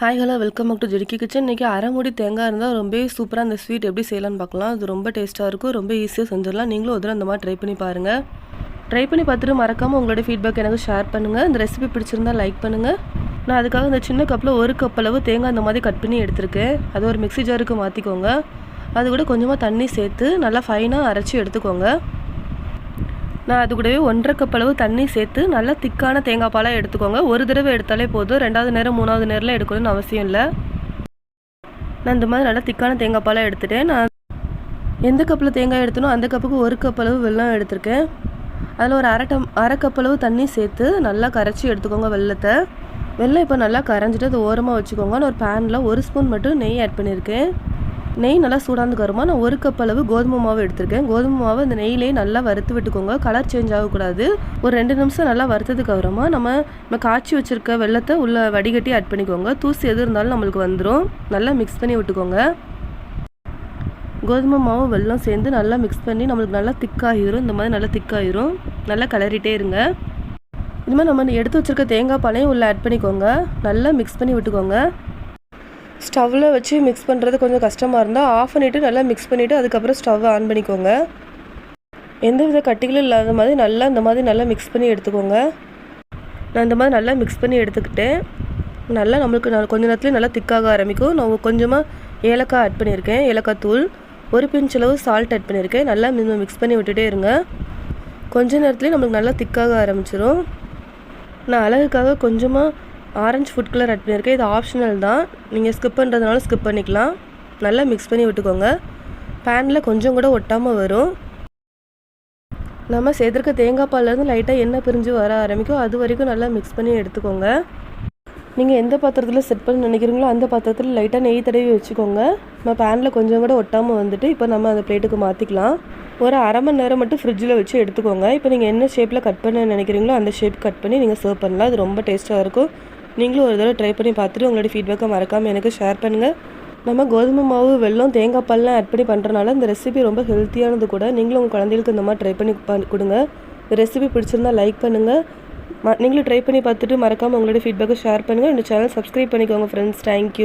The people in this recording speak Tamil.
Hi hello welcome back to ஜெடிக்கி kitchen இன்றைக்கி அரைமுடி தேங்காய் இருந்தால் ரொம்ப சூப்பராக அந்த ஸ்வீட் எப்படி செய்யலாம்னு பார்க்கலாம். அது ரொம்ப டேஸ்ட்டாக இருக்கும். ரொம்ப ஈஸியாக செஞ்சிடலாம். நீங்களும் ஒரு அந்த மாதிரி ட்ரை பண்ணி பாருங்கள் ட்ரை பண்ணி பார்த்துட்டு மறக்காமல் உங்களோட ஃபீட்பேக் எனக்கு ஷேர் பண்ணுங்கள் இந்த ரெசிபி பிடிச்சிருந்தா லைக் பண்ணுங்கள் நான் அதுக்காக இந்த சின்ன கப்பில் ஒரு கப் அளவு தேங்காய் அந்த மாதிரி கட் பண்ணி எடுத்திருக்கேன். அது ஒரு மிக்ஸி ஜாருக்கு மாற்றிக்கோங்க அது கூட கொஞ்சமாக தண்ணி சேர்த்து நல்லா ஃபைனாக அரைச்சி எடுத்துக்கோங்க. நான் அது கூடவே ஒன்றரை கப் அளவு தண்ணி சேர்த்து நல்லா திக்கான தேங்காய் பாலாக எடுத்துக்கோங்க. ஒரு தடவை எடுத்தாலே போதும். ரெண்டாவது நேரம் மூணாவது நேரில் எடுக்கணும்னு அவசியம் இல்லை. நான் இந்த மாதிரி நல்லா திக்கான தேங்காய் பாலாக எடுத்துட்டேன். நான் எந்த கப்பில் தேங்காய் எடுத்தனோ அந்த கப்புக்கு ஒரு கப் அளவு வெல்லம் எடுத்திருக்கேன். அதில் ஒரு அரை டம் அரை கப் அளவு தண்ணி சேர்த்து நல்லா கரைச்சி எடுத்துக்கோங்க வெள்ளத்தை வெள்ளம் இப்போ நல்லா கரைஞ்சிட்டு அது ஓரமாக வச்சுக்கோங்க நான் ஒரு பேனில் ஒரு ஸ்பூன் மட்டும் நெய் ஆட் பண்ணியிருக்கேன். நெய் நல்லா சூடாந்துக்கு வருமா நான் ஒரு கப் அளவு கோதுமை மாவு எடுத்திருக்கேன். கோதுமை மாவு அந்த நெய்லேயே நல்லா வறுத்து விட்டுக்கோங்க. கலர் சேஞ்ச் ஆகக்கூடாது. ஒரு ரெண்டு நிமிஷம் நல்லா வறுத்ததுக்கு அப்புறமா நம்ம நம்ம காய்ச்சி வச்சுருக்க வெள்ளத்தை உள்ளே வடிகட்டி ஆட் பண்ணிக்கோங்க. தூசி எது இருந்தாலும் நம்மளுக்கு வந்துடும் நல்லா மிக்ஸ் பண்ணி விட்டுக்கோங்க. கோதுமை மாவு வெள்ளம் சேர்ந்து நல்லா மிக்ஸ் பண்ணி நம்மளுக்கு நல்லா திக்காகிரும். இந்த மாதிரி நல்லா திக்காகிரும். நல்லா கலரிட்டே இருங்க. இது மாதிரி நம்ம எடுத்து வச்சுருக்க தேங்காய் பாலையும் உள்ளே ஆட் பண்ணிக்கோங்க. நல்லா மிக்ஸ் பண்ணி விட்டுக்கோங்க. ஸ்டவ்வில் வச்சு மிக்ஸ் பண்ணுறது கொஞ்சம் கஷ்டமாக இருந்தால் ஆஃப் பண்ணிவிட்டு நல்லா மிக்ஸ் பண்ணிவிட்டு அதுக்கப்புறம் ஸ்டவ் ஆன் பண்ணிக்கோங்க. எந்த வித கட்டிகளும் இல்லாத மாதிரி நல்லா இந்த மாதிரி நல்லா மிக்ஸ் பண்ணி எடுத்துக்கோங்க. நான் இந்த மாதிரி நல்லா மிக்ஸ் பண்ணி எடுத்துக்கிட்டேன். நல்லா நம்மளுக்கு நான் கொஞ்ச நேரத்துலேயே நல்லா திக்காக ஆரம்பிக்கும். நான் கொஞ்சமாக ஏலக்காய் ஆட் பண்ணியிருக்கேன். ஏலக்காய் தூள் ஒரு பிஞ்ச் அளவு சால்ட் ஆட் பண்ணியிருக்கேன். நல்லா மிக்ஸ் பண்ணி விட்டுட்டே இருங்க. கொஞ்ச நேரத்துலேயே நம்மளுக்கு நல்லா திக்காக ஆரம்பிச்சிடும் நான் அழகுக்காக கொஞ்சமாக ஆரஞ்சு ஃபுட் கலர் ஆட் பண்ணியிருக்கேன். இது ஆப்ஷனல் தான். நீங்கள் ஸ்கிப் பண்ணுறதுனால ஸ்கிப் பண்ணிக்கலாம். நல்லா மிக்ஸ் பண்ணி விட்டுக்கோங்க. பேனில் கொஞ்சம் கூட ஒட்டாமல் வரும். நம்ம சேர்த்துருக்க தேங்காய் பால்லேருந்து லைட்டாக எண்ணெய் பிரிஞ்சு வர ஆரம்பிக்கும். அது வரைக்கும் நல்லா மிக்ஸ் பண்ணி எடுத்துக்கோங்க. நீங்கள் எந்த பாத்திரத்தில் செட் பண்ண நினைக்கிறீங்களோ அந்த பாத்திரத்தில் லைட்டாக நெய் தடவி வச்சுக்கோங்க. நம்ம பேனில் கொஞ்சம் கூட ஒட்டாமல் வந்துட்டு இப்போ நம்ம அந்த பிளேட்டுக்கு மாற்றிக்கலாம் ஒரு அரை மணி நேரம் மட்டும் ஃப்ரிட்ஜில் வச்சு எடுத்துக்கோங்க. இப்போ நீங்கள் என்ன ஷேப்பில் கட் பண்ண நினைக்கிறீங்களோ அந்த ஷேப் கட் பண்ணி நீங்கள் சர்வ் பண்ணலாம். அது ரொம்ப டேஸ்ட்டாக இருக்கும். நீங்களும் ஒரு தடவை ட்ரை பண்ணி பார்த்துட்டு உங்களோட ஃபீட்பேக்கை மறக்காமல் எனக்கு ஷேர் பண்ணுங்கள் நம்ம கோதுமை மாவு வெள்ளம் தேங்காய் பால்லாம் ஆட் பண்ணி பண்ணுறனால இந்த ரெசிபி ரொம்ப ஹெல்த்தியானது கூட நீங்களும் உங்கள் குழந்தைகளுக்கு இந்த மாதிரி ட்ரை பண்ணி கொடுங்க. இந்த ரெசிபி பிடிச்சிருந்தால் லைக் பண்ணுங்கள் நீங்களும் ட்ரை பண்ணி பார்த்துட்டு மறக்காமல் உங்களோட ஃபீட்பேக்கை ஷேர் பண்ணுங்கள் இந்த சேனல் சப்ஸ்கிரைப் பண்ணிக்கோங்க ஃப்ரெண்ட்ஸ் தேங்க்யூ